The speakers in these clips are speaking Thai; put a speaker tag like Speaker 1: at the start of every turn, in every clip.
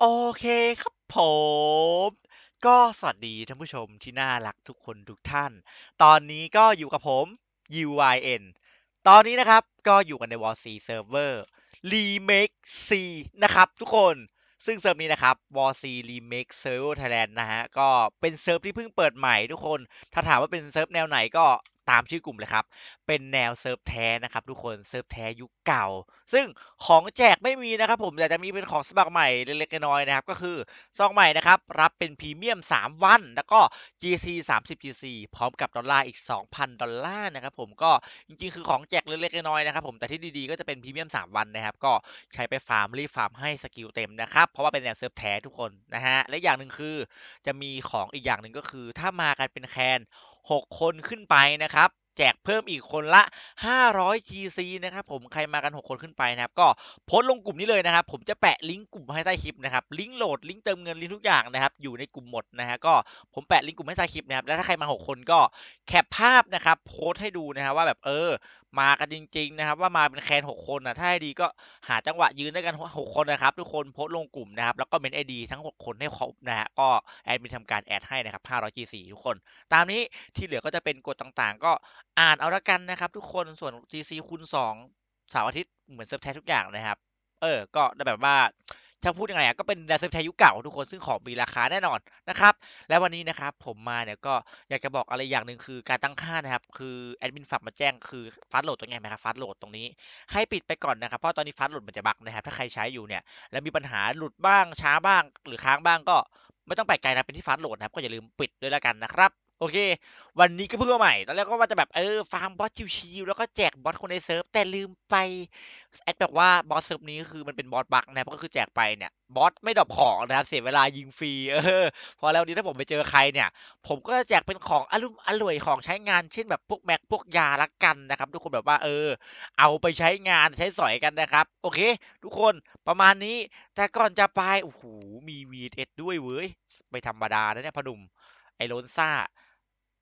Speaker 1: โอเคครับผม ก็สวัสดีท่านผู้ชมที่น่ารักทุกคนทุกท่าน ตอนนี้ก็อยู่กับผม UYN ตอนนี้นะครับก็อยู่กันใน War C Server Remake C นะครับทุกคนซึ่งเซิร์ฟนี้นะครับ War C Remake Server Thailand นะฮะ ก็เป็นเซิร์ฟที่เพิ่งเปิดใหม่ทุกคน ถ้าถามว่าเป็นเซิร์ฟแนวไหนก็ ตามชื่อกลุ่มเลยครับ เป็นแนวเซิร์ฟแท้นะครับทุกคนเซิร์ฟแท้ยุคเก่า ซึ่งของแจกไม่มีนะครับผมแต่จะมีเป็นของสมัครใหม่เล็กๆน้อยๆนะครับ ก็คือซองใหม่นะครับ รับเป็นพรีเมียม 3 วัน แล้วก็ GC 30 GC พร้อมกับดอลลาร์อีก 2,000 ดอลลาร์นะครับผมก็จริงๆ คือของแจกเล็กๆน้อยๆนะครับผมแต่ที่ดีๆก็จะเป็นพรีเมียม 3 วันนะครับ ก็ใช้ไปฟาร์มรีฟาร์มให้สกิลเต็มนะครับเพราะว่าเป็นแนวเซิร์ฟแท้ทุกคนนะฮะและอย่างหนึ่งคือจะมีของอีกอย่างหนึ่งก็คือถ้ามากันเป็นแคน 6 คนขึ้นไปนะครับ แจกเพิ่มอีกคนละ 500 GC นะครับผมใครมากัน 6 คนขึ้นไปนะครับ ก็โพสต์ลงกลุ่มนี้เลยนะครับ ผมจะแปะลิงก์กลุ่มให้ใต้คลิปนะครับ ลิงก์โหลด ลิงก์เติมเงิน ลิงก์ทุกอย่างนะครับ อยู่ในกลุ่มหมดนะฮะ ก็ผมแปะลิงก์กลุ่มให้ใต้คลิปนะครับ แล้วถ้าใครมา 6 คนก็แคปภาพนะครับ โพสต์ให้ดูนะครับว่าแบบเออ มากันจริง ๆ นะครับ ว่ามาเป็นแคน6 คนนะถ้าให้ดีก็หาจังหวะยืนด้วยกัน 6 คนนะครับ ทุกคนโพสต์ลงกลุ่มนะครับ แล้วก็เมนไอดีทั้ง 6 คนให้ครบนะฮะ ก็แอดมินทำการแอดให้นะครับ500 GC ทุกคน ตามนี้ที่เหลือก็จะเป็นกฎต่างๆ ก็ อ่านเอาละกันนะครับ ทุกคนส่วน GC คูณ2เสาร์อาทิตย์เหมือนเซิร์ฟแท้ทุกอย่างนะครับ เออ ก็แบบว่าถ้าพูดยังไงอะก็เป็นแนวเซิร์ฟแท้ยุคเก่าทุกคนซึ่งของมีราคาแน่นอนนะครับ และวันนี้นะครับผมมาเนี่ยก็อยากจะบอกอะไรอย่างหนึ่งคือการตั้งค่านะครับ คือแอดมินฝากมาแจ้งคือฟาสโหลดตรงไงไหมครับฟาสโหลดตรงนี้ให้ปิดไปก่อนนะครับเพราะตอนนี้ฟาสโหลดมันจะบักนะครับ ถ้าใครใช้อยู่เนี่ยแล้วมีปัญหาหลุดบ้างช้าบ้าง หรือค้างบ้างก็ไม่ต้องแปลกใจนะเป็นที่ฟาสโหลดนะครับก็อย่าลืมปิดด้วยแล้วกันนะครับ โอเค วันนี้ก็เพิ่งมาใหม่ ตอนแรกก็ว่าจะแบบเออฟาร์มบอสชิวๆแล้วก็แจกบอสคนในเซิร์ฟ แต่ลืมไปแอดบอกว่าบอสเซิร์ฟนี้คือมันเป็นบอสบักนะครับก็คือแจกไปเนี่ยบอสไม่ดรอปของนะครับเสียเวลายิงฟรีเออพอแล้วนี้ถ้าผมไปเจอใครเนี่ย ผมก็จะแจกเป็นของอารมอร่วยของใช้งานเช่นแบบพวกแม็กพวกยาละกันนะครับ ทุกคนแบบว่าเออ เอาไปใช้งานใช้สอยกันนะครับ โอเค ทุกคนประมาณนี้ แต่ก่อนจะไปโอ้โหมี VS ด้วยเว้ยไม่ธรรมดานะเนี่ยพนุ่มไอโรนซ่า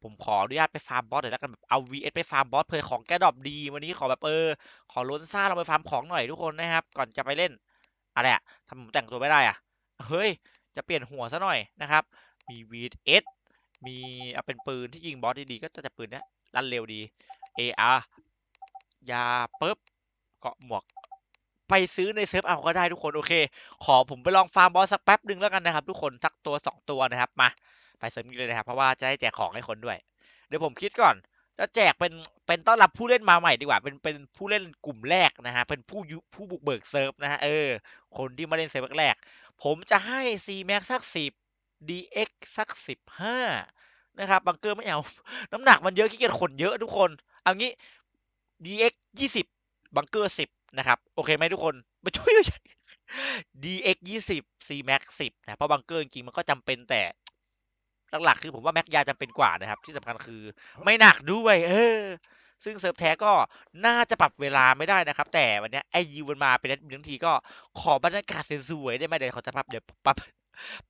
Speaker 1: ผมขออนุญาตไปฟาร์มบอสหน่อยแล้วกันแบบเอา VS ไปฟาร์มบอสเผื่อของแกดรอปดี วันนี้ขอแบบเออ ขอล้นซ่าเราไปฟาร์มของหน่อยทุกคนนะครับ ก่อนจะไปเล่นอะไรอะทำผมแต่งตัวไม่ได้อะเฮ้ย จะเปลี่ยนหัวซะหน่อยนะครับ มี VS มีเอาเป็นปืนที่ยิงบอสดีๆก็จะปืนนี้ลั่นเร็วดี AR ยาปุ๊บเกาะหมวกไปซื้อในเซิร์ฟเอาก็ได้ทุกคนโอเค ขอผมไปลองฟาร์มบอสสักแป๊บหนึ่งแล้วกันนะครับ ทุกคนสักตัวสองตัวนะครับมา ไปเสริมนี้เลยนะครับ เพราะว่าจะได้แจกของให้คนด้วย เดี๋ยวผมคิดก่อน จะแจกเป็นเป็นต้อนรับผู้เล่นมาใหม่ดีกว่า เป็นเป็นผู้เล่นกลุ่มแรกนะฮะ เป็นผู้ผู้บุกเบิกเซิร์ฟนะฮะ เออ คนที่มาเล่นเซิร์ฟแรก ผมจะให้ C Max สักสิบ DX สักสิบห้านะครับ บังเกอร์ไม่เอา น้ำหนักมันเยอะขี้เกียจขนเยอะทุกคน เอางี้ DX ยี่สิบบังเกอร์สิบนะครับ โอเคไหมทุกคน มาช่วยไม่ใช่ DX ยี่สิบ C Max สิบนะ เพราะบังเกอร์จริงมันก็จำเป็นแต่ หลักๆคือผมว่าแม็กยาจำเป็นกว่านะครับ ที่สำคัญคือไม่หนักด้วย เออ ซึ่งเซิร์ฟแท้ก็น่าจะปรับเวลาไม่ได้นะครับ แต่วันนี้ไอยูมันมาเป็นนัดทั้งทีก็ขอบรรยากาศสวยๆได้ไหมเดี๋ยวขอจะปรับเดี๋ยวปรับ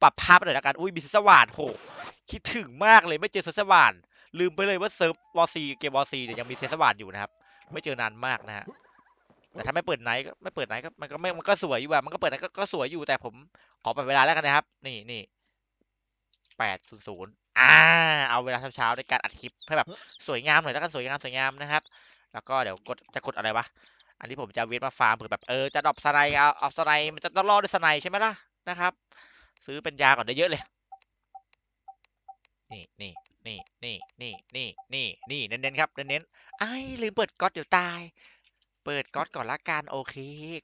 Speaker 1: ปรับภาพหน่อยละกันอุ้ยมีเซสว่านโหคิดถึงมากเลยไม่เจอเซสว่าน ลืมไปเลยว่าเซิร์ฟวอซีเกมวอซีเนี่ยยังมีเซสว่านอยู่นะครับ ไม่เจอนานมากนะฮะแต่ถ้าไม่เปิดไนท์ก็ไม่เปิดไนท์ก็มันก็ไม่มันก็สวยอยู่อะมันก็เปิดไนท์ก็ก็สวยอยู่แต่ผมขอปรับเวลาแล้วกันนะครับ นี่นี่ แปดศูนย์ศูนย์อ่า เอาเวลาเช้าๆในการอัดคลิปให้แบบสวยงามหน่อยแล้วกันสวยงามสวยงามนะครับ แล้วก็เดี๋ยวกดจะกดอะไรวะ อันนี้ผมจะเวทมาฟาร์มเผื่อแบบเออจะดรอปสไนเอาเอาสไนมันจะต้องรอดด้วยสไนใช่ไหมล่ะนะครับ ซื้อเป็นยาก่อนได้เยอะเลย นี่นี่นี่นี่นี่นี่นี่นี่เน้นๆครับเน้นๆไอ้ยลืมเปิดก๊อตเดี๋ยวตาย เปิดก๊อตก่อนละกันโอเค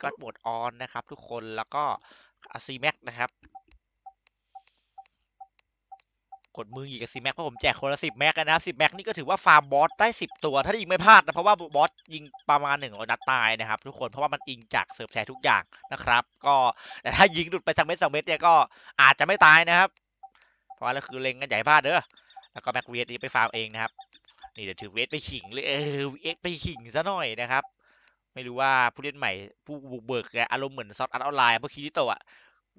Speaker 1: ก๊อตโหมดออนนะครับ ทุกคนแล้วก็ซีแม็กนะครับก ดมืออีกกับซีแม็กเพราะผมแจกคนละสิบแม็กนะสิบแม็กนี่ก็ถือว่าฟาร์มบอสได้สิบตัว ถ้ายิงไม่พลาดนะเพราะว่าบอสยิงประมาณหนึ่งร้อยนัดตายนะครับทุกคนเพราะว่ามันอิงจากเซิร์ฟแชร์ทุกอย่างนะครับ ก็แต่ถ้ายิงหลุดไปสักเม็ดสองเม็ดเนี่ยก็อาจจะไม่ตายนะครับ เพราะว่าเราคือเล็งกันใหญ่พลาดเด้อแล้วก็แม็กเวทนี่ไปฟาร์มเองนะครับนี่เดี๋ยวถือเวทไปขิงเลยเออเวทไปขิงซะหน่อยนะครับไม่รู้ว่าผู้เล่นใหม่ผู้บุกเบิกอารมณ์เหมือนซอสอันออนไลน์พวกคิริโตะ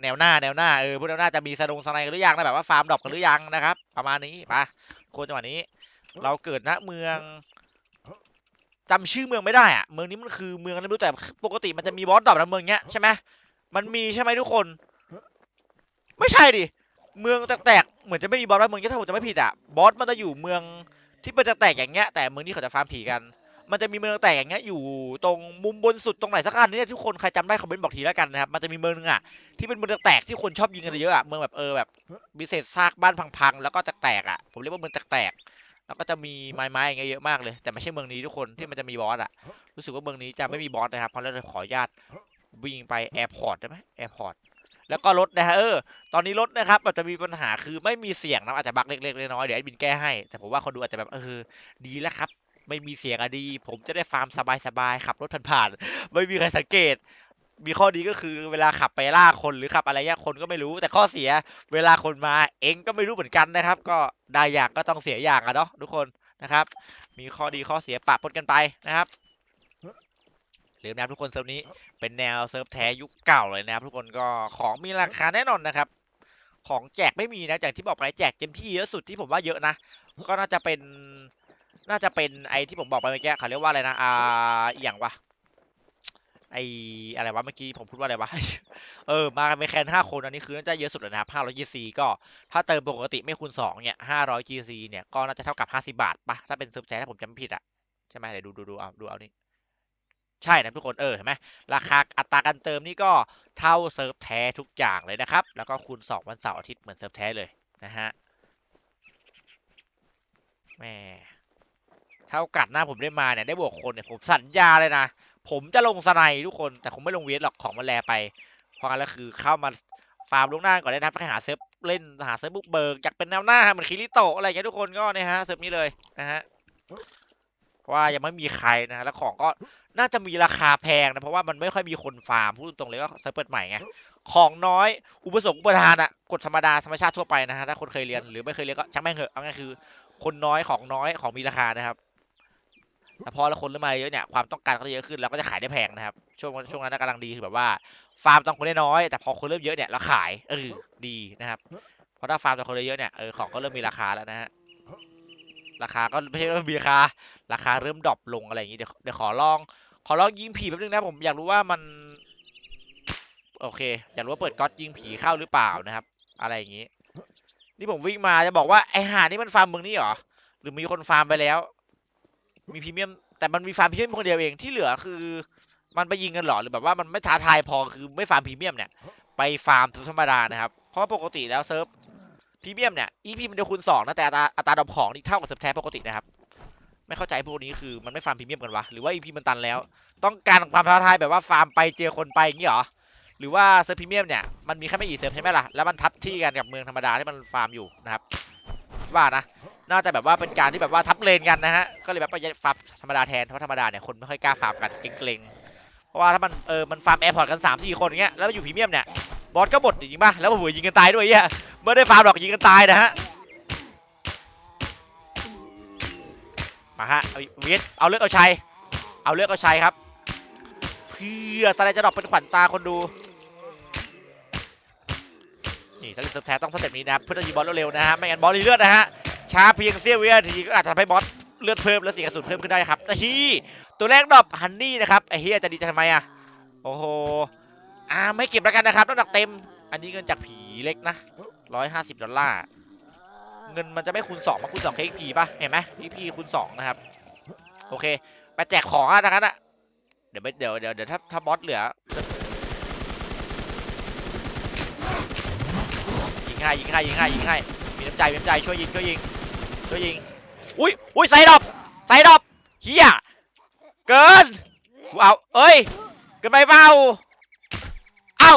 Speaker 1: แนวหน้าแนวหน้าเออพวกแนวหน้าจะมีสนงสไนกันหรือยังนะแบบว่าฟาร์มดอปกันหรือยังนะครับ ประมาณนี้ไปโคนจังหวะนี้ เราเกิดณเมืองจำชื่อเมืองไม่ได้อะเมืองนี้มันคือเมืองอะไรไม่รู้แต่ปกติมันจะมีบอสดรอปในเมืองเนี้ยใช่ไหมมันมีใช่ไหมทุกคน ไม่ใช่ดิเมืองแตกๆเหมือนจะไม่มีบอสแล้วเมืองที่ถ้าผมจะไม่ผิดอะบอสมันจะอยู่เมืองที่มันจะแตกอย่างเงี้ยแต่เมืองนี้เขาจะฟาร์มผีกัน มันจะมีเมืองแตกอย่างเงี้ยอยู่ตรงมุมบนสุดตรงไหนสักอันนี่ทุกคนใครจำได้คอมเมนต์บอกทีแล้วกันนะครับมันจะมีเมืองนึงอะที่เป็นเมืองแตกที่คนชอบยิงกันเยอะอะเมืองแบบเออแบบมีเศษซากบ้านพังๆแล้วก็แตกๆอะผมเรียกว่าเมืองแตกๆแล้วก็จะมีไม้ๆอย่างเงี้ยเยอะมากเลย แต่ไม่ใช่เมืองนี้ทุกคนที่มันจะมีบอสอะรู้สึกว่าเมืองนี้จะไม่มีบอสนะครับเพราะเราจะขออนุญาตวิ่งไปแอร์พอร์ตได้ไหมแอร์พอร์ตแล้วก็รถนะฮะเออ ตอนนี้รถนะครับอาจจะมีปัญหาคือไม่มีเสียงนะอาจจะบักเล็กๆน้อยๆเดี๋ยวแอดมินแก้ให้ แต่ผมว่าคนดูอาจจะแบบเออดีแล้วครับ ไม่มีเสียงอะดี ผมจะได้ฟาร์มสบายๆขับรถผ่านๆไม่มีใครสังเกต มีข้อดีก็คือเวลาขับไปล่าคนหรือขับอะไรเงี้ยคนก็ไม่รู้ แต่ข้อเสียเวลาคนมาเองก็ไม่รู้เหมือนกันนะครับ ก็ได้อย่างก็ต้องเสียอย่างอะเนาะทุกคนนะครับ มีข้อดีข้อเสียปะปนกันไปนะครับลืมนะครับทุกคนเซิร์ฟนี้เป็นแนวเซิร์ฟแท้ยุคเก่าเลยนะครับทุกคนก็ของมีราคาแน่นอนนะครับ ของแจกไม่มีนะอย่างที่บอกไปแจกเต็มที่เยอะสุดที่ผมว่าเยอะนะ ก็น่าจะเป็น น่าจะเป็นไอที่ผมบอกไปเมื่อกี้เขาเรียกว่าอะไรนะอ่าอหย่างวะไออะไรวะเมื่อกี้ผมพูดว่าอะไรวะ เออ มาเป็นแคนห้าคนอันนี้คือน่าจะเยอะสุดแล้วนะครับ500 GC ก็ ถ้าเติมปกติไม่คูณ2เนี่ย500 GC เนี่ยก็น่าจะเท่ากับ50บาทปะถ้าเป็นเซิร์ฟแชร์ถ้าผมจำไม่ผิดอะใช่ไหมเดี๋ยวดูดูดูเอาดูเอานี่ใช่นะทุกคนเออเห็นไหมราคาอัตราการเติมนี่ก็เท่าเซิร์ฟแท้ทุกอย่างเลยนะครับ แล้วก็คูณ2วันเสาร์อาทิตย์เหมือนเซิร์ฟแท้เลยนะฮะแม่ ถ้าโอกาสหน้าผมได้มาเนี่ยได้บวกคนเนี่ยผมสัญญาเลยนะ ผมจะลงสไนทุกคนแต่คงไม่ลงเวทหรอกของมันแลไป เพราะงั้นแล้วคือเข้ามาฟาร์มลงหน้าก่อนได้นะไปหาเซิร์ฟเล่นหาเซิร์ฟบุกเบิกอยากเป็นแนวหน้าเหมือนคิริโตะอะไรอย่างเงี้ยทุกคนก็เนี่ยฮะเซิร์ฟนี้เลยนะฮะเพราะว่ายังไม่มีใครนะฮะแล้วของก็น่าจะมีราคาแพงนะเพราะว่ามันไม่ค่อยมีคนฟาร์มพูดตรงๆเลยก็เซิร์ฟเปิดใหม่ไงของน้อยอุปสงค์อุปทานอะกฎธรรมดาธรรมชาติทั่วไปนะฮะถ้าคนเคยเรียนหรือไม่เคยเรียนก็ช่างแม่งเหอะเอาง่ายคือ คนน้อยของน้อยของมีราคานะครับ แต่พอละคนเริ่มมาเยอะเนี่ยความต้องการก็จะเยอะขึ้นแล้วก็จะขายได้แพงนะครับ ช่วงช่วงนั้นกำลังดีคือแบบว่าฟาร์มต้องคนได้น้อยแต่พอคนเริ่มเยอะเนี่ยเราขายเออดีนะครับเพราะถ้าฟาร์มต้องคนเยอะเนี่ยเออของก็เริ่มมีราคาแล้วนะฮะราคาก็ไม่ใช่เริ่มมีราคาราคาเริ่มดรอปลงอะไรอย่างงี้เดี๋ยวเดี๋ยวขอลอง ขอลองยิงผีแป๊บนึงนะผมอยากรู้ว่ามัน โอเค อยากรู้ว่าเปิดก๊อตยิงผีเข้าหรือเปล่านะครับ อะไรอย่างงี้ นี่ผมวิ่งมาจะบอกว่าไอหานี่มันฟาร์มเมืองนี้เหรอหรือมีคนฟาร์มไปแล้ว มีพรีเมียมแต่มันมีฟาร์มพรีเมียมคนเดียวเองที่เหลือคือ มันไปยิงกันหรอหรือแบบว่ามันไม่ท้าทายพอคือไม่ฟาร์มพรีเมียมเนี่ยไปฟาร์มธรรมดานะครับเพราะว่าปกติแล้วเซิร์ฟพรีเมียมเนี่ย EP มันจะคูณสองนะแต่อัตราอัตราดรอปของนี่เท่ากับเซิร์ฟแท้ปกตินะครับไม่เข้าใจพวกนี้คือมันไม่ฟาร์มพรีเมียมกันวะหรือว่า EP มันตันแล้ว ต้องการความท้าทายแบบว่าฟาร์มไปเจอคนไปอย่างนี้หรอหรือว่าเซิร์ฟพรีเมียมเนี่ยมันมีแค่ไม่กี่เซิร์ฟใช่ไหมล่ะแล้วมันทับที่กันกับเมืองธรรมดาที่มันฟาร์มอยู่นะครับว่านะ น่าจะแบบว่าเป็นการที่แบบว่าทับเลนกันนะฮะ ก็เลยแบบไปฟาร์มธรรมดาแทน เพราะธรรมดาเนี่ยคนไม่ค่อยกล้าฟาร์มกันเกรงๆ เพราะว่าถ้ามันเออ มันฟาร์มแอร์พอร์ตกัน3ามสี่คนอย่างเงี้ย แล้วอยู่พรีเมียมเนี่ย บอสก็หมดจริงป่ะ แล้วผมยิงกันตายด้วยเหี้ยไม่ได้ฟาร์มหรอกยิงกันตายนะฮะ มาฮะเอาเวทเอาเลือกเอาชัย เอาเลือกเอาชัยครับ เพื่อสไลด์จะดรอปเป็นขวัญตาคนดูนี่ถ้าเล่นเซิร์ฟแท้ต้องสเต็ปนี้นะครับเพื่อจะยิงบอลเร็วๆนะฮะไม่งั้นบอลรีเลือดนะฮะ ช้าเพียงเสี้ยววินาทีก็อาจจะทำให้บอสเลือดเพิ่มและเสียกระสุนเพิ่มขึ้นได้ครับนะฮีตัวแรกดรอปฮันนี่นะครับไอ้เฮียจะดีใจทำไมอะโอ้โหอ่าไม่เก็บแล้วกันนะครับน้ำหนักเต็ม อันนี้เงินจากผีเล็กนะร้อยห้าสิบดอลลาร์เงินมันจะไม่คูณสองมาคูณสอง KXP ป่ะเห็นไหม XP คูณสองนะครับโอเคไปแจกของอะดังนั้นอะเดี๋ยวเดี๋ยวเดี๋ยวเดี๋ยวถ้าถ้าบอสเหลือยิงให้ยิงให้ยิงให้ยิงให้มีน้ำใจมีน้ำใจช่วยยิงช่วยยิง ช่วยยิง อุ้ยอุ้ยใส่ดอกใส่ดอกเฮียเกินกูเอาเอ้ยเกินไปเปล่าเอ้า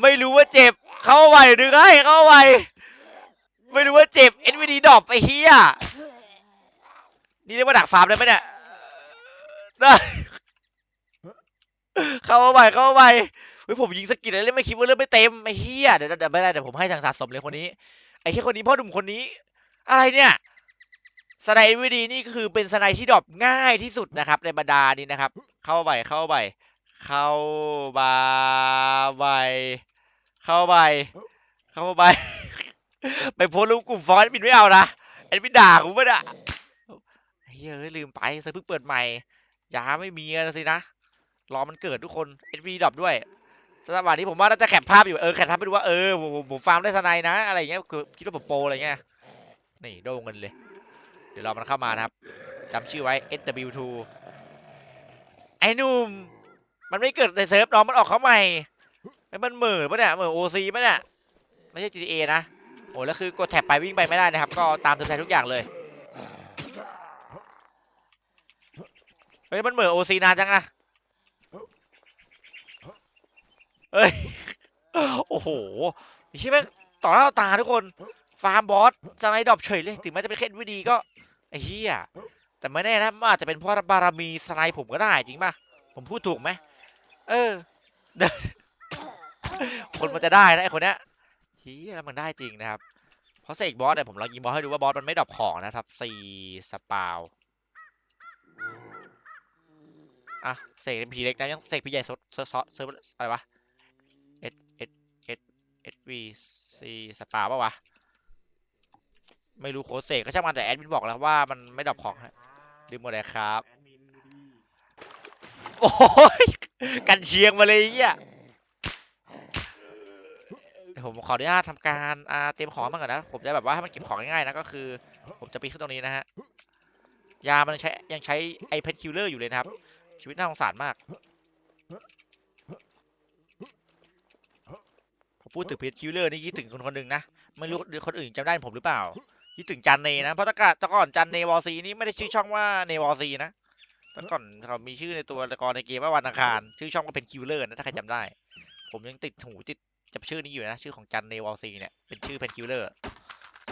Speaker 1: ไม่รู้ว่าเจ็บ เข้าไหวหรือไงเข้าไหวไม่รู้ว่าเจ็บ NVD ดรอปไอ้เฮียนี่เรียกว่าดักฟาร์มได้ไหมเนี่ยได้เข้ามาใหม่เข้ามาใหม่ เฮ้ยผมยิงสกิลแล้วเล่นไม่คิดว่าเลือดไม่เต็มไอ้เหี้ยเดี๋ยวเดี๋ยวไม่ได้เดี๋ยวผมให้ทางสะสมเลยคนนี้ ไอ้แค่คนนี้พ่อหนุ่มคนนี้ อะไรเนี่ยสไนด์วิดีนี่คือเป็นสไนด์ที่ดรอปง่ายที่สุดนะครับ ในบรรดานี้นะครับ เข้าไปเข้าไปเข้าไปไปเข้าไปเข้าไปไปโพสลงกลุ่มฟอนต์บินไม่เอานะไอ้บินด่ากูไม่ได้เฮ้ยเอ้ยลืมไปเซิร์ฟเพิ่งเปิดใหม่ยาไม่มีอะสินะรอมันเกิดทุกคน SV ดรอปด้วย สำหวันนี้ผมว่าน่าจะแคปภาพอยู่เออแคปภาพไปดูว่าเออผมผมฟาร์มได้สไนนะอะไรอย่างเงี้ยคือคิดว่าผมโปรอะไรเงี้ยนี่โดนเงินเลย เดี๋ยวรอมันเข้ามานะครับจำชื่อไว้ SW2 ไอ้หนุ่มมันไม่เกิดในเซิร์ฟน้องมันออกเขาใหม่ไอ้มันเหม่อปะเนี่ยเหม่อ OC ปะเนี่ยไม่ใช่ GTA นะโอ้แล้วคือกดแท็บไปวิ่งไปไม่ได้นะครับ ก็ตามเติมแทนทุกอย่างเลยเฮ้ยมันเหม่อ OC นานจังอะ เฮ้ย โอ้โหไม่ใช่แม่งต่อหน้าต่อตาทุกคน ฟาร์มบอสสไนด์ดรอปเฉยเลย ถึงแม้จะเป็นแค่วิดีก็ไอ้เหี้ย แต่ไม่แน่นะมันอาจจะเป็นเพราะบารมีสไนด์ผมก็ได้จริงป่ะ ผมพูดถูกไหม เออ คนมันจะได้นะไอ้คนเนี้ยเฮียแล้วมันได้จริงนะครับ เพราะเสกบอสเนี่ยผมลองยิงบอสให้ดูว่าบอสมันไม่ดรอปของนะครับสี่สปาวอะเสกเป็นผีเล็กนะยังเสกพี่ใหญ่ซดเซิร์ฟเซิร์ฟอะไรวะ S S S S V C สปาปะวะ ไม่รู้โค้ดเสกก็ช่างมันแต่แอดมินบอกแล้วว่ามันไม่ดรอปของฮะลืมหมดเลยครับ โอ้ยกันเชียงมาเลยไอ้เหี้ยเดี๋ยวผมขออนุญาตทำการอ่าเตรียมของมาก่อนนะ ผมจะแบบว่าให้มันเก็บของง่ายๆนะก็คือ ผมจะปีนขึ้นตรงนี้นะฮะ ยามันยังใช้ยังใช้ไอเพนคิลเลอร์อยู่เลยนะครับ ชีวิตน่าสงสารมาก ผม พูดถึงเพนคิลเลอร์นี่คิดถึงคนคนหนึ่งนะ ไม่รู้คนอื่นจำได้ผมหรือเปล่า คิดถึงจันเนนะ เพราะตะกอนแต่ก่อนจันเนวอซีนี่ไม่ได้ชื่อช่องว่าเนวอซีนะต่ก่อนเขามีชื่อในตัวละครในเกมว่าวันอังคาร ชื่อช่องก็เป็นคิวเลอร์นะถ้าใครจำได้ ผมยังติดหูติดจับชื่อนี้อยู่นะ ชื่อของจันเนวอซีเนี่ยเป็นชื่อเป็นคิวเลอร์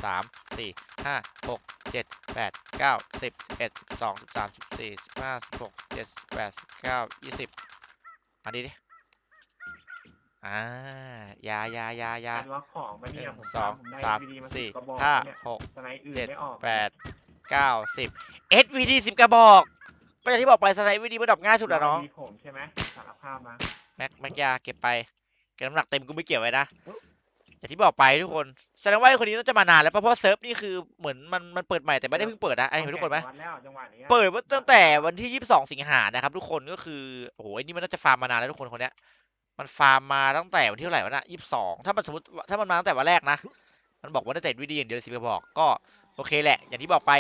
Speaker 1: สามสี่ห้าหกเจ็ดแปดเก้าสิบเอ็ดสองสามสิบสี่สิบห้าสิบหกเจ็ดแปดสิบเก้ายี่สิบมาดิดิ อ่ายายายายา
Speaker 2: การว่าของมัน
Speaker 1: ห
Speaker 2: เนี่
Speaker 1: นึ่
Speaker 2: ย
Speaker 1: ง
Speaker 2: ผม
Speaker 1: สอง
Speaker 2: ผมได้
Speaker 1: สาม
Speaker 2: วีดีมา
Speaker 1: สี่
Speaker 2: กระบอก
Speaker 1: ห้า
Speaker 2: เนี่ย
Speaker 1: หก
Speaker 2: สไนด์อื่น
Speaker 1: เจ็ด
Speaker 2: ไม่ออก
Speaker 1: แปดเก้าสิบ SVD สิบกระบอกก็อย่างที่บอกไปสไนด์ SVD มันดับง่ายสุดอะน้อง
Speaker 2: มีผมใช่ไหมสารภาพมา
Speaker 1: แม็กแม็กยาเก็บไปเก็บน้ำหนักเต็มกูไม่เกี่ยวไว้นะอย่างที่บอกไปทุกคนแสดงว่าไอ้คนนี้น่าจะมานานแล้วเพราะเพราะเซิร์ฟนี่คือเหมือนมันมันเปิดใหม่แต่ไม่ได้เพิ่งเปิดนะไอ้เห็นทุกคนไหม
Speaker 2: แข่งวัแล้วจังหวะนี้
Speaker 1: เปิดมาตั้งแต่วันที่ 22 สิงหานะครับทุกคนก็คือโอ้โหไอ้นี่มันน่าจะฟาร์มมานานแล้วทุกคนคนเนี้ย มันฟาร์มมาตั้งแต่วันที่เท่าไหร่วะน่ะ22ถ้ามันสมมติถ้ามันมาตั้งแต่วันแรกนะ มันบอกว่าได้แต่วิดีอย่างเดียวสิบกระบอกก็โอเคแหละ อย่างที่บอกไป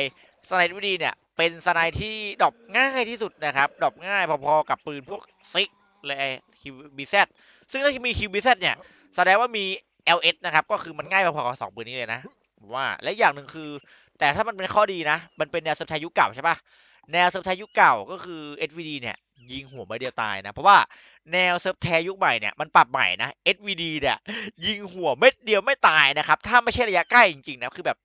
Speaker 1: สไนด์วิดีเนี่ย เป็นสไนด์ที่ดรอปง่ายที่สุดนะครับดรอปง่ายพอๆกับปืนพวกซิกเลยคิวบีซซึ่งถ้ามีคิวบีซเนี่ยแสดงว่ามี LS นะครับ ก็คือมันง่ายพอๆกับสองปืนนี้เลยนะว่าและอย่างหนึ่งคือ แต่ถ้ามันเป็นข้อดีนะ มันเป็นแนวเซิร์ฟไทยยุคเก่าใช่ปะแนวเซิร์ฟไทยยุคเก่าก็คือ SVD เนี่ย ยิงหัวใบเดียวตายนะ เพราะว่าแนวเซิร์ฟไทยุคใหม่เนี่ยมันปรับใหม่นะ SVD เนี่ยยิงหัวเม็ดเดียวไม่ตายนะครับ ถ้าไม่ใช่ระยะใกล้จริงๆนะคือแบบ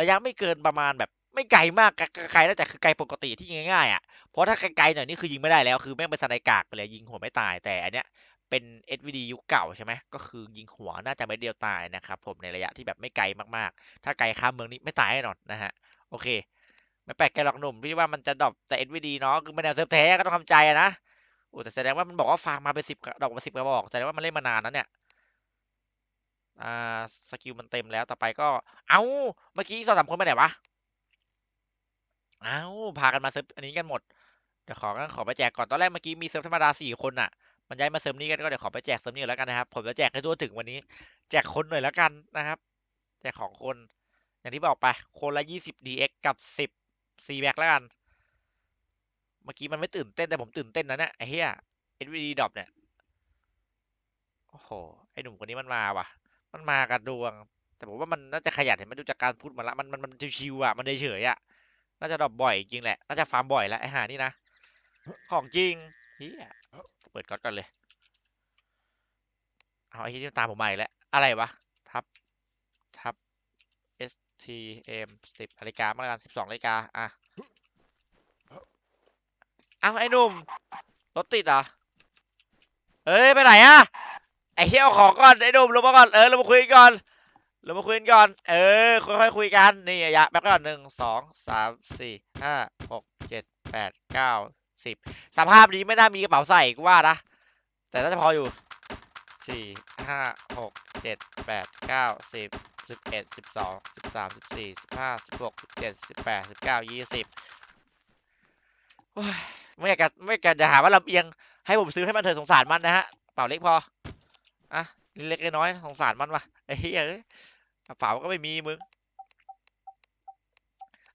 Speaker 1: ระยะไม่เกินประมาณแบบไม่ไกลมากไกลแล้วแต่คือไกลปกติที่งง่ายๆอะเพราะถ้าไกลๆหน่อยนี่คือยิงไม่ได้แล้วคือแม่งเป็นสไนกากไปเลยยิงหัวไม่ตายแต่อันเนี้ยเป็น SVD ยุคเก่าใช่ไหมก็คือยิงหัวน่าจะไม่เดียวตายนะครับผมในระยะที่แบบไม่ไกลมากๆ ถ้าไกลข้ามเมืองนี้ไม่ตายแน่นอนนะฮะโอเค ไม่แปลกใจหรอกหนุ่มพี่ว่ามันจะดรอปแต่ SVD เนาะคือมันแนวเซิร์ฟแท้ก็ต้องทำใจนะโอ้แต่แสดงว่ามันบอกว่าฟาร์มมาเป็นสิบดอกมาสิบกระบอกแสดงว่ามันเล่นมานานแล้วเนี่ยอ่าสกิลมันเต็มแล้วต่อไปก็ เอ้าเมื่อกี้สองสามคนไปไหนวะเอ้าพากันมาเซิร์ฟอันนี้กันหมดเดี๋ยวขอขอไปแจกก่อนตอนแรกเมื่อกี้มีเซิร์ฟธรรมดาสี่คนอะมันย้ายมาเซิร์ฟนี้กันก็เดี๋ยวขอไปแจกเซิร์ฟนี้แล้วกันนะครับผมจะแจกให้ทั่วถึงวันนี้ แจกคนหน่อยแล้วกันนะครับ แจกของคน อย่างที่บอกไปคนละยี่สิบ DX กับสิบ C back แล้วกัน เมื่อกี้มันไม่ตื่นเต้นแต่ผมตื่นเต้นนะเนี่ยไอ้เหี้ย SVD ดรอปเนี่ย โอ้โห ไอ้หนุ่มคนนี้มันมาว่ะ มันมากับดวง แต่ผมว่ามันน่าจะขยันเห็นไหมดูจากการพูดมาละ มันมันมันชิวๆอะ มันเฉยๆอะ น่าจะดรอปบ่อยจริงแหละ น่าจะฟาร์มบ่อยแล้วไอ้ห่านี่นะ ของจริงเฮียเปิดก๊อตก่อนเลย เอาไอ้ที่นี่ตามผมใหม่แล้ว อะไรวะ ทับ ทับ S T M สิบนาฬิกามาแล้วกันสิบสองนาฬิกาอะเอาไอ้หนุ่มรถติดเหรอเอ้ยไปไหนอะไอ้เหี้ยของก่อนไอ้หนุ่มลงมาก่อนเออลงมาคุยกันก่อนลงมาคุยกันก่อน เออค่อยๆคุยกันนี่อย่าแป๊บก่อนหนึ่งสองสามสี่ห้าหกเจ็ดแปดเก้าสิบสภาพนี้ไม่น่ามีกระเป๋าใส่กูว่านะแต่น่าจะพออยู่สี่ห้าหกเจ็ดแปดเก้าสิบ สิบเอ็ดสิบสองสิบสามสิบสี่สิบห้าสิบหกสิบเจ็ดสิบแปดสิบเก้ายี่สิบไม่อยากจะไม่อยากจะหาว่าลำเอียงให้ผมซื้อให้มันเถอะสงสารมันนะฮะกระเป๋าเล็กพออะเล็กน้อยสงสารมันวะไอ้เหี้ยเอ้ยกระเป๋าก็ไม่มีมึง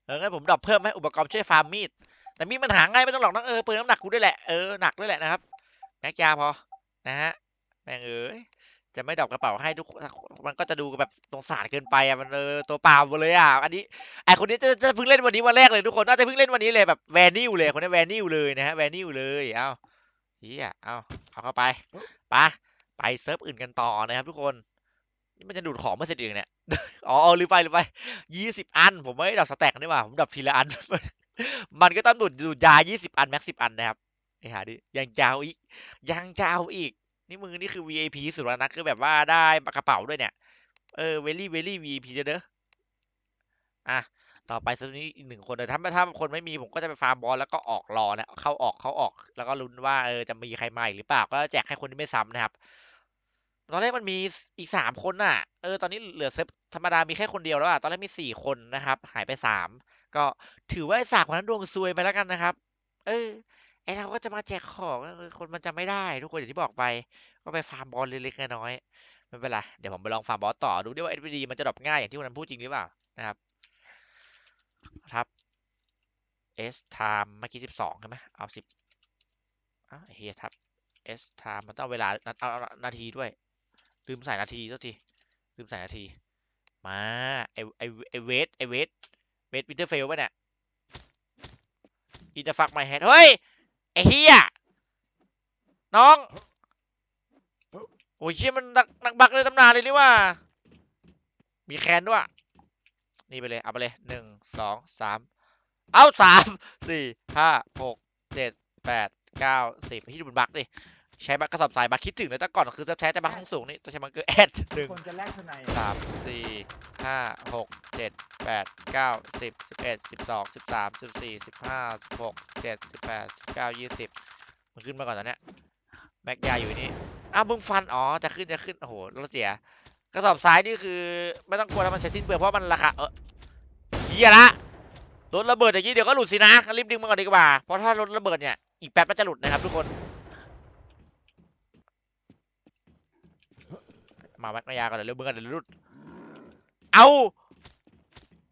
Speaker 1: เอองั้นผมดรอปเพิ่มให้อุปกรณ์ช่วยฟาร์มมีดแต่มีดมันหาง่ายไม่ต้องหรอกนะเออปืนน้ำหนักกูด้วยแหละเออหนักด้วยแหละนะครับแม็กยาพอนะฮะแม่งเอ้ย จะไม่ดรอปกระเป๋าให้ทุกคนมันก็จะดูแบบสงสารเกินไปอะมันเออตัวเปล่าหมดเลยอะอันนี้ไอคนนี้จะจะเพิ่งเล่นวันนี้วันแรกเลยทุกคนน่าจะเพิ่งเล่นวันนี้เลยแบบแวนิวเลยคนนี้แวนิวเลยนะฮะแวนิวเลยเอ้าเฮียเอ้าเอาเข้าไปไปะไปเซิร์ฟอื่นกันต่อนะครับทุกคนนี่มันจะดูดของมาเสร็จอีกเนี่ยอ๋อลืมไปลืมไปยี่สิบอัน ผมไม่ดับสแต็กนี่หว่าผมดับทีละอัน มันก็ต้องดูดดูดยายี่สิบอันแม็กสิบอันนะครับไอ้หาดิยังจะเอาอีกยังจะเอาอีก นี่มึงนี่คือ VIP สุดแล้วนะคือแบบว่าได้กระเป๋าด้วยเนี่ย เออเวลี่เวลี่ VIP เด้ออะต่อไปซื้อนี้อีกหนึ่งคนแต่ถ้าถ้าคนไม่มีผมก็จะไปฟาร์มบอลแล้วก็ออกรอนะเข้าออกเข้าออก แล้วก็ลุ้นว่าเออจะมีใครมาอีกหรือเปล่าก็แจกให้คนที่ไม่ซ้ำนะครับ ตอนแรกมันมีอีกสามคนน่ะ เออตอนนี้เหลือเซฟธรรมดามีแค่คนเดียวแล้วอะตอนแรกมีสี่คนนะครับ หายไปสามก็ถือว่าไอ้สามคนนั้นดวงซวยไปแล้วกันนะครับ เออ ไอเราก็จะมาแจกของคนมันจะไม่ได้ ทุกคนอย่างที่บอกไป ก็ไปฟาร์มบอลเล็กๆน้อยๆไม่เป็นไรเดี๋ยวผมไปลองฟาร์มบอสต่อดูดิว่า SVD มันจะดรอปง่ายอย่างที่วันนั้นพูดจริงหรือเปล่านะครับครับ S time เมื่อกี้สิบสองใช่ไหมเอาสิบอ้าวเฮียทับ S time มันต้องเอาเวลานาเอาเอานาทีด้วย ลืมใส่นาทีตัวทีลืมใส่นาที มาไอไอไอเวทไอเวทเวทวินเทอร์เฟลป่ะเนี่ยอีจะฟักไมแฮดเฮ้ย ไอเฮียน้องโอ้ยเชี่ยมันนักนักบักเลยตำนานเลยนี่ว่า มีแคนด้วย นี่ไปเลย เอาไปเลยหนึ่งสองสามเอาสามสี่ห้าหกเจ็ดแปดเก้าสิบที่ดูบนบักดิใช้บักกระสอบสายบักคิดถึงเลยแต่ก่อนคือแท้ๆจะบักห้องสูงนี่ต้องใช้บักเกอร์แอดหนึ่ง
Speaker 2: คนจะแลกทนาย
Speaker 1: สามสี่ห้าหกเจ็ด แปดเก้าสิบสิบเอ็ดสิบสองสิบสามสิบสี่สิบห้าสิบหกเจ็ดสิบแปดสิบเก้ายี่สิบมันขึ้นมาก่อนตอนเนี้ยแม็กยาอยู่นี่อ้าวมึงฟันอ๋อจะขึ้นจะขึ้นโอ้โหรถเสียกระสอบซ้ายนี่คือ ไม่ต้องกลัวแล้วมันใช้สิ้นเปลืองเพราะมันราคาเออเฮียละรถระเบิดอย่างนี้เดี๋ยวก็หลุดสินะรีบดึงมันก่อนดีกว่าเพราะถ้ารถระเบิดเนี่ยอีกแป๊บมันจะหลุดนะครับทุกคน มาแม็กนายากันเดี๋ยวเร็วมึงกันเดี๋ยวหลุดเอา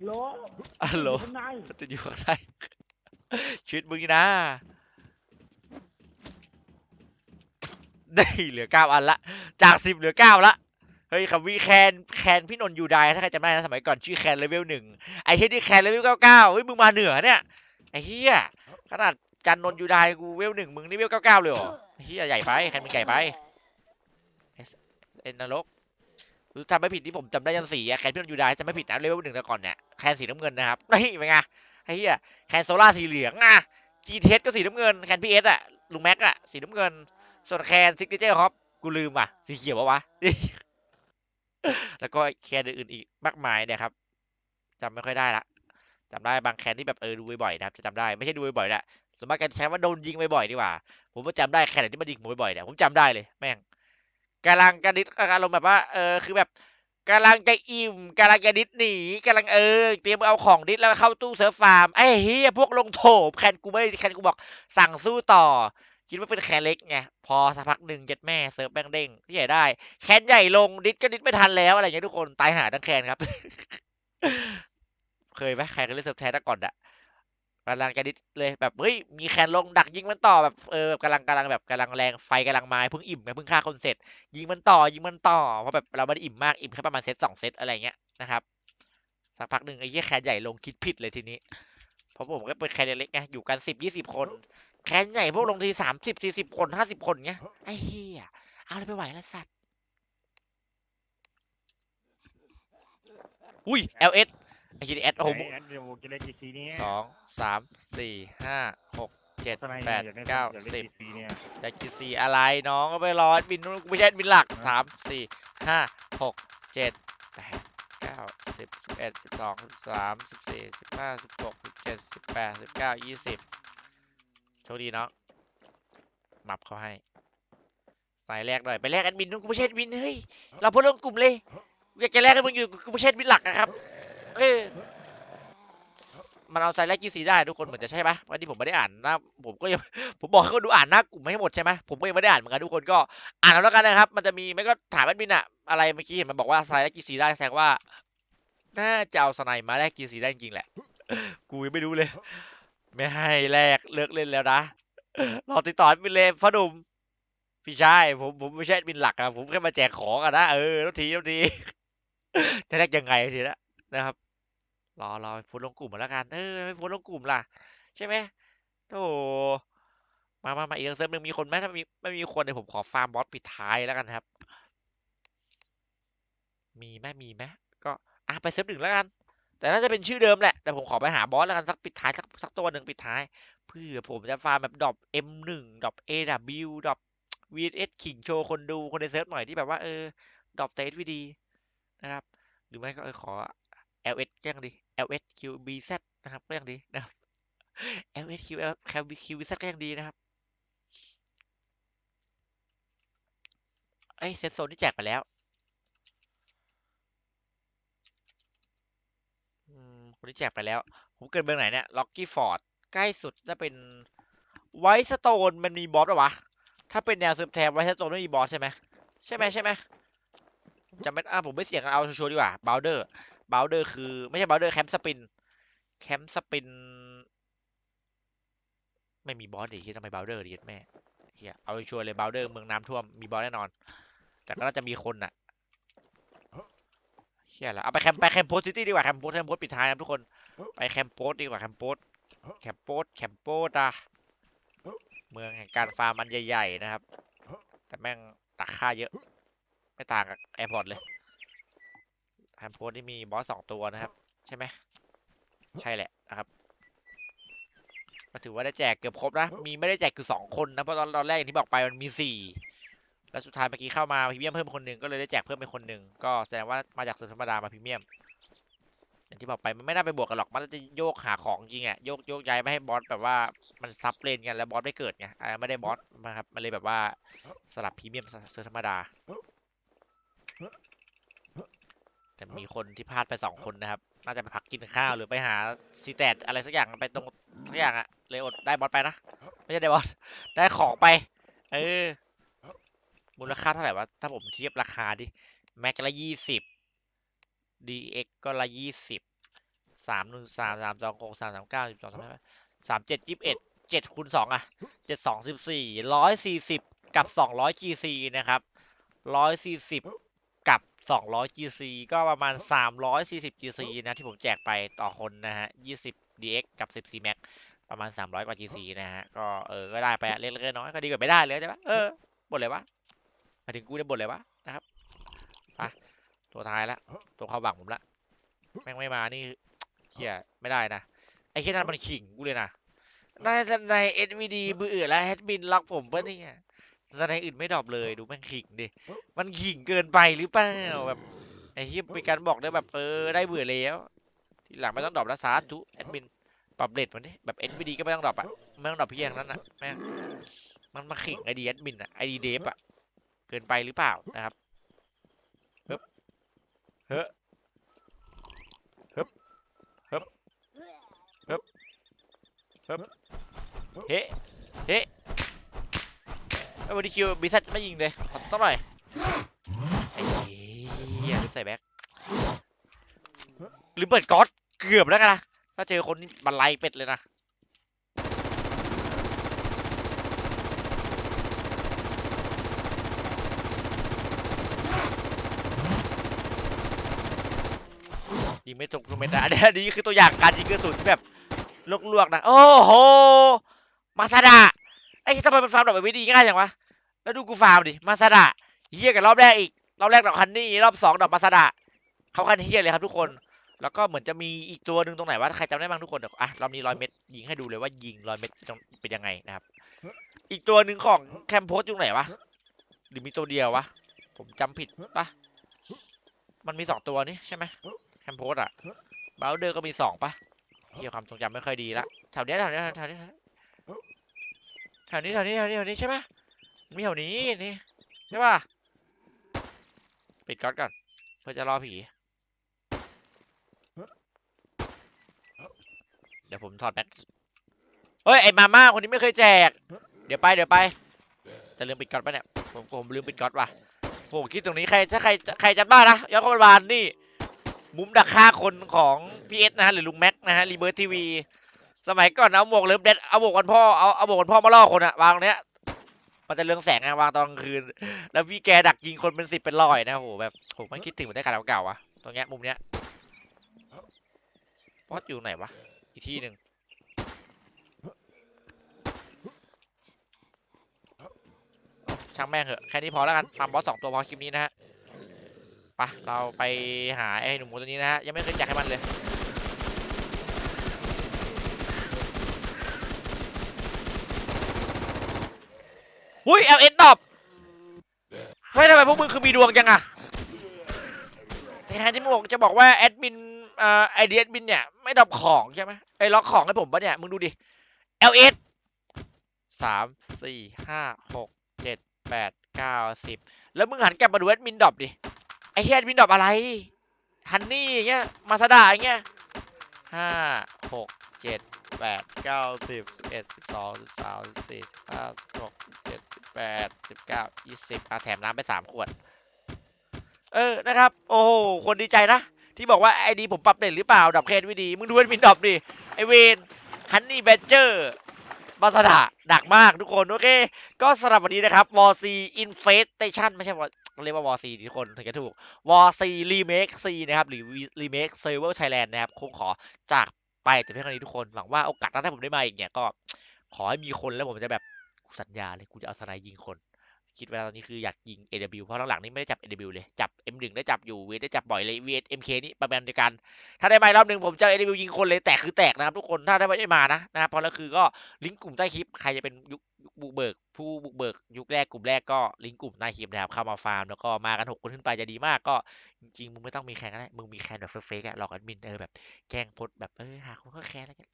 Speaker 2: โล
Speaker 1: อะโหล
Speaker 2: ทนาย
Speaker 1: จะอยู่ข้างใน ชีวิตมึงนี่นะได้เหลือเก้าอันละ จากสิบเหลือเก้าละ เฮ้ยคำวิแคนแคนพี่นนท์ยูไดถ้าใครจำได้นะสมัยก่อนชื่อแคนเลเวลหนึ่งไอ้เช่นที่แคนเลเวลเก้าเก้าเฮ้ยมึงมาเหนือเนี่ยไอ้เฮียขนาดจันนนท์ยูไดกูเวลหนึ่งมึงนี่เวลเก้าเก้าเลยเหรอไอ้เฮียใหญ่ไปแคนมึงใหญ่ไปเอ็นนรกรู้ จำไม่ผิดที่ผมจำได้ยันสีอะแคนพี่นนยูไดจำไม่ผิดนะเลเวลหนึ่งแต่ก่อนเนี่ยแคนสีน้ำเงินนะครับนี่เป็นไงไอ้เฮียแคนโซล่าสีเหลืองอะจีเทสก็สีน้ำเงินแคนพีเอสอะลุงแม็กอะสีน้ำเงิน ส่วนแคนซิกเนเจอร์ฮอปกูลืมว่ะสีเขียวปะวะแล้วก็แคนอื่นอีกมากมายเนี่ยครับจำไม่ค่อยได้ละจำได้บางแคนที่แบบเออดูบ่อยๆนะครับจะจำได้ไม่ใช่ดูบ่อยๆแหละส่วนมากการใช้ว่าโดนยิงบ่อยๆดีกว่า ผมก็จำได้แคนไหนที่มันยิงผมบ่อยๆเนี่ยผมจำได้เลยแม่ง กำลังกระดิดอารมณ์แบบว่า เออ คือแบบกำลังจะอิ่มกำลังจะดิดหนีกำลังเออ เตรียมเอาของดิดแล้วเข้าตู้เซิร์ฟฟาร์มไอ้เฮียพวกลงโถมแคนกูไม่แคนกูบอกสั่งสู้ต่อ คิดว่าเป็นแคนเล็กไงพอสักพักหนึ่งเจ็ดแม่เซิร์ฟแบงเด้งที่ใหญ่ได้แคนใหญ่ลงดิสก็ดิสไม่ทันแล้วอะไรอย่างเงี้ยทุกคนตายหาทั้งแคนครับ เคยไหมใครเคยเล่นเซิร์ฟแท้แต่ก่อนอะ กำลังจะดิสเลยแบบเฮ้ยมีแคนลงดักยิงมันต่อแบบเออกำลังกำลังแบบกำลังแรงไฟกำลังมาเพิ่งอิ่มเพิ่งฆ่าคนเสร็จ ยิงมันต่อยิงมันต่อเพราะแบบเราไม่ได้อิ่มมากอิ่มแค่ประมาณเซตสองเซตอะไรเงี้ยนะครับสักพักหนึ่งไอ้เหี้ยแคนใหญ่ลงคิดผิดเลยทีนี้เพราะผมก็เป็นแคนเล็กไงอยู่กันสิบยี่สิบคน แคนใหญ่พวกลงทีสามสิบสี่สิบคนห้าสิบคนเงี้ยไอ้เหี้ยเอาเลยไปไหวล้วสัตว์อุ้ย LS ไอ้ GDS โอ้โห
Speaker 2: แอดเดี๋ยวจะเล่นจีซีเนี่ย
Speaker 1: สองสามสี่ห้าหกเจ็ด
Speaker 2: ทนาย
Speaker 1: แปด
Speaker 2: อยากเล่น
Speaker 1: เก้า
Speaker 2: อยากเล่น
Speaker 1: สิบ
Speaker 2: จีซีเนี่ย
Speaker 1: ได้กี่สี่อะไรน้องก็ไปรอบินนู้นกูไม่ใช่บินหลัก
Speaker 2: อะ
Speaker 1: สามสี่ห้าหกเจ็ดแปดเก้าสิบสิบเอ็ดสิบสองสิบสามสิบสี่สิบห้าสิบหกสิบเจ็ดสิบแปดสิบเก้ายี่สิบโชคดีเนาะมับเขาให้สายแรกหน่อยไปแลกแอดมินนู้นกูไม่ใช่แอดมินเฮ้ยเราเพิ่งลงกลุ่มเลยกูอยากจะแลกให้มึงอยู่กูไม่ใช่แอดมินหลักนะครับ เอมันเอาไซแรกจีซีได้ทุกคนเหมือนจะใช่ปะวันนี้ผมไม่ได้อ่านนะผมก็ยังผมบอกให้คนดูอ่านหน้ากลุ่มให้หมดใช่ไหมผมก็ยังไม่ได้อ่านเหมือนกันทุกคนก็อ่านเอาแล้วกันนะครับ มันจะมีไม่ก็ถามแอดมินอะอะไรเมื่อกี้เห็นมันบอกว่าไซแรกจีซีได้แสดงว่า น่าจะเอาสไนมาแลกจีซีได้จริงๆแหละกูยังไม่รู้เลย ไม่ให้แลกเลิกเล่นแล้วนะรอติดต่อแอดมินเลยพ่อหนุ่มพี่ชายผมผมไม่ใช่แอดมินหลักอะผมแค่มาแจกของอะนะเออทุกทีทุกทีจะแลกยังไงทีละนะครับ รอรอไปพสต์ลงกลุ่มมาแล้วกันเออไม่พสต์ลงกลุ่มล่ะ ใช่ไหมโธ่มามามาอีกเซิร์ฟหนึ่งมีคนไหมถ้ามีไม่มีคนเดี๋ยวผมขอฟาร์มบอสปิดท้ายแล้วกันครับ มีไหมมีไหมก็อะไปเซิร์ฟหนึ่งแล้วกัน แต่น่าจะเป็นชื่อเดิมแหละแต่ผมขอไปหาบอสแล้วกันสักปิดท้ายสักสักตัวหนึ่งปิดท้ายเพื่อผมจะฟาร์มแบบดรอป M1 ดรอป AW ดรอป VS ขิงโชว์คนดูคนในเซิร์ฟหน่อยที่แบบว่าเออดรอปเตสวีดีนะครับ หรือไม่ก็ขอ LS ก็ยังดี LS QBZ นะครับก็ยังดีนะครับ LS Q QBZ ก็ยังดีนะครับเอ้ยเซตโซนที่แจกไปแล้วอืมคนที่แจกไปแล้ว ผมเกิดเมืองไหนเนี่ยล็อกกี้ฟอร์ดใกล้สุดจะเป็นไวท์สโตนมันมีบอสหรอวะ ถ้าเป็นแนวซิร์ฟแทมไวท์สโตนไม่มีบอสใช่ไหมใช่ไหมใช่ไหมจำไม่อะผมไม่เสี่ยงเอาชัวร์ดีกว่าบาวเดอร์ บาวเดอร์คือ ไม่ใช่บาวเดอร์แคมป์สปิน แคมป์สปิน ไม่มีบอสดิที่ทำไมบาวเดอร์ดิแม่เฮียเอาชัวร์เลยบาวเดอร์เมืองน้ำท่วมมีบอสแน่นอน แต่ก็น่าจะมีคนน่ะเฮียละเอาไปแคมป์ไปแคมป์โพสซิตี้ดีกว่าแคมป์โพสแคมป์โพสปิดท้ายนะทุกคนไปแคมป์โพสดีกว่าแคมป์โพสแคมป์โพสแคมป์โพสอะเมืองแห่งการฟาร์มอันใหญ่ๆนะครับ แต่แม่งตักค่าเยอะ ไม่ต่างกับแอร์พอร์ตเลย มป์โพสนี่มีบอสสองตัวนะครับ ใช่ไหมใช่แหละนะครับก็ถือว่าได้แจกเกือบครบนะ มีไม่ได้แจกคือสองคนนะเพราะตอนตอนแรกอย่างที่บอกไปมันมีสี่แล้วสุดท้ายเมื่อกี้เข้ามาพรีเมียมเพิ่มคนหนึ่งก็เลยได้แจกเพิ่มเป็นคนหนึ่งก็แสดงว่ามาจากเซิร์ธรรมดามาพรีเมียมอย่างที่บอกไปมันไม่น่าไปบวกกันหรอกมันจะโยกหาของจริงอะโยกโยกย้ายไม่ให้บอสแบบว่ามันซับเลนกันแล้วบอสไม่เกิดไงอ่าไม่ได้บอสนะครับมันเลยแบบว่าสลับพรีเมียมเซอร์ธรรมดา แต่มีคนที่พลาดไปสองคนนะครับ น่าจะไปพักกินข้าวหรือไปหาซีแตดอะไรสักอย่างไปตรงสักอย่างอะเลยอดได้บอสไปนะ ไม่ใช่ได้บอส ได้ของไป เออ มูลค่าเท่าไหร่วะ ถ้าผมเทียบราคาดิ แม็กละยี่สิบ DX ก็ละยี่สิบ สามหนึ่งสามสามสองหกสามสามเก้าสิบสองสามห้าสามเจ็ดยี่สิบเอ็ดเจ็ดคูณสองอะเจ็ดสองสิบสี่ร้อยสี่สิบกับสองร้อย GC นะครับร้อยสี่สิบ กับสองร้อย GC ก็ประมาณสามร้อยสี่สิบ GC นะที่ผมแจกไปต่อคนนะฮะยี่สิบ DX กับสิบสี่ Max ประมาณสามร้อยกว่า GC นะฮะ ก็เออ ก็ได้ไปอะเล็กๆน้อยๆก็ดีกว่าไม่ได้เลยใช่ปะเออบ่นเลยวะมาถึงกูได้บ่นเลยวะนะครับไปตัวท้ายละ ตัวเข้าบังผมละ แม่งไม่มา นี่เฮียไม่ได้นะ ไอ้แค่นั้นมันขิงกูเลยนะนายในเอ็นวีดีมืออื่นแล้วแฮดมินล็อกผมปะเนี่ย สไนอื่นไม่ดรอปเลยดูแม่งขิงดิ มันขิงเกินไปหรือเปล่าแบบไอ้เฮียมีการบอกได้แบบเออได้เบื่อแล้ว ทีหลังไม่ต้องดรอปแล้วสาธุแอดมินปรับเลทมันดิแบบเอ็นวีดีก็ไม่ต้องดรอปอะไม่ต้องดรอปพี่อย่างนั้นอะแม่งมันมาขิงไอดีแอดมินอะไอดีเดฟอะเกินไปหรือเปล่านะครับเฮ้เฮ้เฮ้เฮ้ ไอ้วันนี้คิวบิซัทไม่ยิงเลยขอต้องหน่อยไอ้เหี้ยลืมใส่แบ็คหรือเปิดก๊อตเกือบแล้วกันนะถ้าเจอคนนี่บันไลเป็ดเลยนะยิงไม่ตรงทุกเม็ดนะอันนี้คือตัวอย่างการยิงกระสุนแบบลวกๆนะ โอ้โห มาซาดะ ไอ้ทำไมมันฟาร์มดอกไม้ดีง่ายจังวะ แล้วดูกูฟาร์มดิ มาซาดะเฮี้ยกับรอบแรกอีก รอบแรกดอกฮันนี่ รอบสองดอกมาซาดะเขาคันเฮี้ยเลยครับทุกคน แล้วก็เหมือนจะมีอีกตัวหนึ่งตรงไหนวะ ใครจำได้บ้างทุกคนเดี๋ยวอะรอบนี้ร้อยเม็ดยิงให้ดูเลยว่ายิงร้อยเม็ดเป็นยังไงนะครับ อีกตัวหนึ่งของแคมโพสอยู่ไหนวะ หรือมีตัวเดียววะ ผมจำผิดปะมันมีสองตัวนี่ใช่ไหมแคมโพสอะบาวเดอร์ก็มีสองปะเฮียความทรงจำไม่ค่อยดีละแถวเนี้ยแถวเนี้ยแถวเนี้ย ถวนี้แถวนี้แถวนี้แถวนี้ใช่ปะมีแถวนี้นี่ใช่ปะปิดก๊อตก่อนเพื่อจะรอผี เดี๋ยวผมถอดแม็กเฮ้ยไอ้มาม่าคนนี้ไม่เคยแจก เดี๋ยวไปเดี๋ยวไป จะลืมปิดก๊อตปะเนี่ย ผมผมลืมปิดก๊อตว่ะโหคิดตรงนี้ใครถ้าใครใครจำได้นะย้อนกลับไปบานนี่ มุมดักฆ่าคนของพีเอสนะฮะหรือลุงแม็กนะฮะรีเบิร์ตทีวี สมัยก่อนเอาหมวกเลิฟเด็ดเอาหมวกวันพ่อเอาเอาหมวกวันพ่อมาล่อคนอะวางตรงเนี้ยมันจะเรืองแสงไงวางตอนกลางคืน แล้วพี่แกดักยิงคนเป็นสิบเป็นร้อยนะโหแบบโหไม่คิดถึงเหมือนได้ขนาดเก่าๆอะตรงเนี้ยมุมเนี้ยพอดอยู่ไหนวะอีกที่หนึ่งช่างแม่งเหอะแค่นี้พอแล้วกันฟาร์มบอสสองตัวพอคลิปนี้นะฮะไปะเราไปหาไอ้หนุ่มหมูตัวนี้นะฮะยังไม่เคยจักให้มันเลย อุ้ยเอลเอ็นตอบเฮ้ยทำไมพวกมึงคือมีดวงจังอะแทนที่มึงบอกจะบอกว่าแอดมินอ่าไอเดียแอดมินเนี่ยไม่ดอปของใช่ไหมไอล็อกของให้ผมปะเนี่ยมึงดูดิ L S สามสี่ห้าหกเจ็ดแปดเก้าสิบแล้วมึงหันกลับมาดูแอดมินดอปดิไอเฮียแอดมินดอปอะไรฮันนี่อย่างเงี้ยมาสดาอย่างเงี้ยห้าหกเจ็ด แปดเก้าสิบสิบเอ็ดสิบสองสิบสามสิบสี่สิบห้าสิบหกสิบเจ็ดสิบแปดสิบเก้ายี่สิบอะแถมน้ำไปสามขวด เออนะครับ โอ้โหคนดีใจนะ ที่บอกว่าไอดีผมปรับเด่นหรือเปล่าดับเคนไม่ดี มึงดูแอดมินดรอปดิ ไอเวนฮันนี่แบดเจอร์บาสดาดักมากทุกคน โอเค ก็สำหรับวันนี้นะครับวอร์ซีอินเฟสเตชันไม่ใช่วอเรียกว่าวอร์ซีทุกคนถึงจะถูกวอร์ซีรีเมคซีนะครับ หรือรีเมคเซอร์เวอร์ไทยแลนด์นะครับคงขอจาก ไปแต่เพียงเท่านี้ทุกคนหวังว่าโอกาสหน้าถ้าผมได้มาอีกเนี่ยก็ขอให้มีคนแล้วผมจะแบบสัญญาเลยกูจะเอาสไนด์ยิงคน คิดไว้แล้วตอนนี้คืออยากยิง AW เพราะหลังๆนี่ไม่ได้จับ AW เลย จับ M1 ได้จับอยู่เวทได้จับบ่อยเลย VS MK นี่ประมาณเดียวกัน ถ้าได้มารอบหนึ่งผมจะ AW ยิงคนเลยแตกคือแตกนะครับ ทุกคนถ้าได้ไม่ได้มานะนะครับเพราะแล้วคือก็ลิงก์กลุ่มใต้คลิปใครจะเป็นยุคบุกเบิก ผู้บุกเบิก ยุคแรกกลุ่มแรกก็ลิงก์กลุ่มใต้คลิปนะครับเข้ามาฟาร์มแล้วก็มากันหกคนขึ้นไปจะดีมากก็จริงมึงไม่ต้องมีแคนก็ได้มึงมีแคนแบบเฟกๆอะหลอกแอดมินเออแบบแกล้งพสต์แบบเออหาคนก็แคนแล้วกัน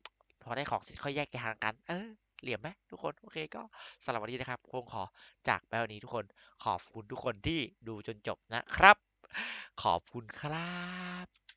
Speaker 1: พอได้ของเสร็จค่อยแยกทางกันเออ เหลี่ยมไหมทุกคนโอเคก็สำหรับวันนี้นะครับคงขอจากไปวันนี้ทุกคนขอบคุณทุกคนที่ดูจนจบนะครับ ขอบคุณครับ